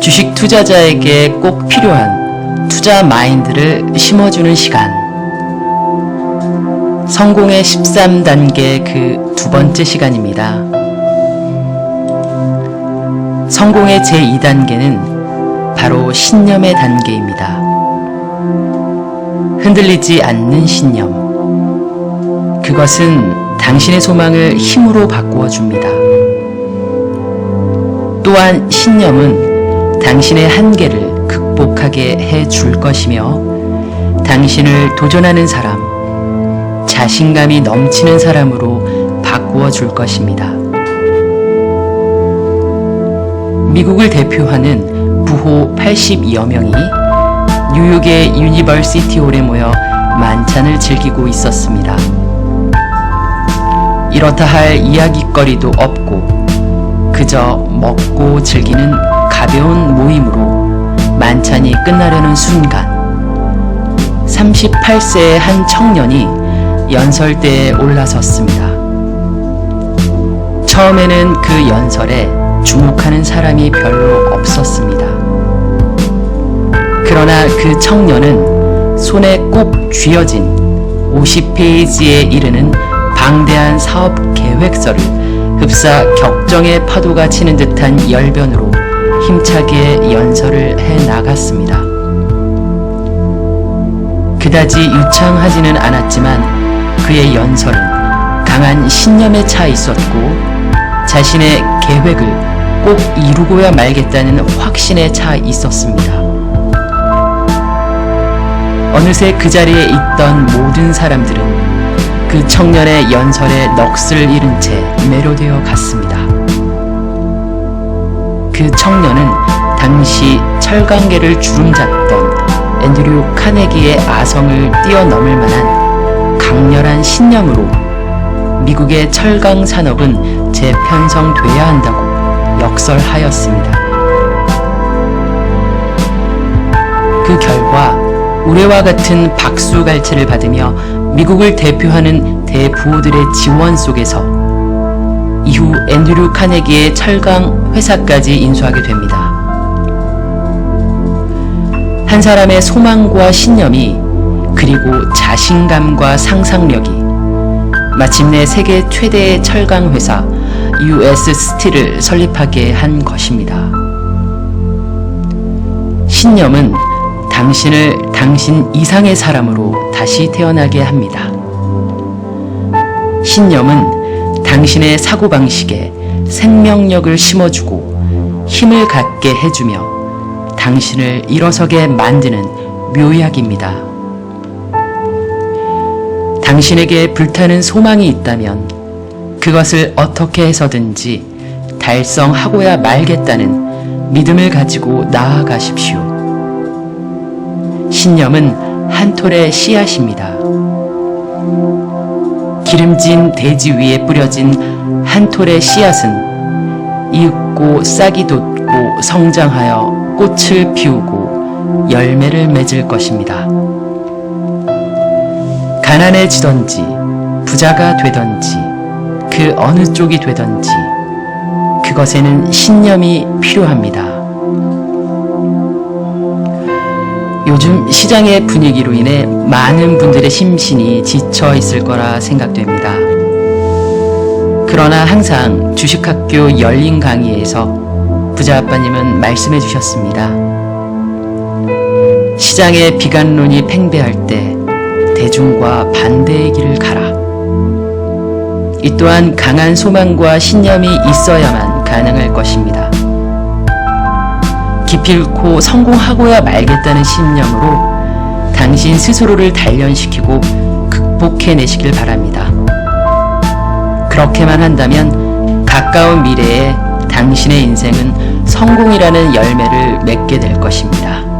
주식 투자자에게 꼭 필요한 투자 마인드를 심어주는 시간. 성공의 13단계 그 두 번째 시간입니다. 성공의 제2단계는 바로 신념의 단계입니다. 흔들리지 않는 신념. 그것은 당신의 소망을 힘으로 바꾸어 줍니다. 또한 신념은 당신의 한계를 극복하게 해 줄 것이며 당신을 도전하는 사람, 자신감이 넘치는 사람으로 바꾸어 줄 것입니다. 미국을 대표하는 부호 82여 명이 뉴욕의 유니버시티 홀에 모여 만찬을 즐기고 있었습니다. 이렇다 할 이야기거리도 없고 그저 먹고 즐기는 가벼운 모임으로 만찬이 끝나려는 순간 38세의 한 청년이 연설대에 올라섰습니다. 처음에는 그 연설에 주목하는 사람이 별로 없었습니다. 그러나 그 청년은 손에 꼭 쥐어진 50페이지에 이르는 방대한 사업 계획서를 흡사 격정의 파도가 치는 듯한 열변으로 힘차게 연설을 해 나갔습니다. 그다지 유창하지는 않았지만 그의 연설은 강한 신념에 차 있었고 자신의 계획을 꼭 이루고야 말겠다는 확신에 차 있었습니다. 어느새 그 자리에 있던 모든 사람들은 그 청년의 연설에 넋을 잃은 채 매료되어 갔습니다. 그 청년은 당시 철강계를 주름잡던 앤드류 카네기의 아성을 뛰어넘을 만한 강렬한 신념으로 미국의 철강 산업은 재편성돼야 한다고 역설하였습니다. 그 결과 우레와 같은 박수갈채를 받으며 미국을 대표하는 대부호들의 지원 속에서 이후 앤드류 카네기의 철강 회사까지 인수하게 됩니다. 한 사람의 소망과 신념이 그리고 자신감과 상상력이 마침내 세계 최대의 철강 회사 US 스틸을 설립하게 한 것입니다. 신념은 당신을 당신 이상의 사람으로 다시 태어나게 합니다. 신념은 당신의 사고방식에 생명력을 심어주고 힘을 갖게 해주며 당신을 일어서게 만드는 묘약입니다. 당신에게 불타는 소망이 있다면 그것을 어떻게 해서든지 달성하고야 말겠다는 믿음을 가지고 나아가십시오. 신념은 한 톨의 씨앗입니다. 기름진 대지 위에 뿌려진 한 톨의 씨앗은 이윽고 싹이 돋고 성장하여 꽃을 피우고 열매를 맺을 것입니다. 가난해지던지 부자가 되던지 그 어느 쪽이 되던지 그것에는 신념이 필요합니다. 요즘 시장의 분위기로 인해 많은 분들의 심신이 지쳐 있을 거라 생각됩니다. 그러나 항상 주식학교 열린 강의에서 부자 아빠님은 말씀해 주셨습니다. 시장의 비관론이 팽배할 때 대중과 반대의 길을 가라. 이 또한 강한 소망과 신념이 있어야만 가능할 것입니다. 기필코 성공하고야 말겠다는 신념으로 당신 스스로를 단련시키고 극복해내시길 바랍니다. 그렇게만 한다면 가까운 미래에 당신의 인생은 성공이라는 열매를 맺게 될 것입니다.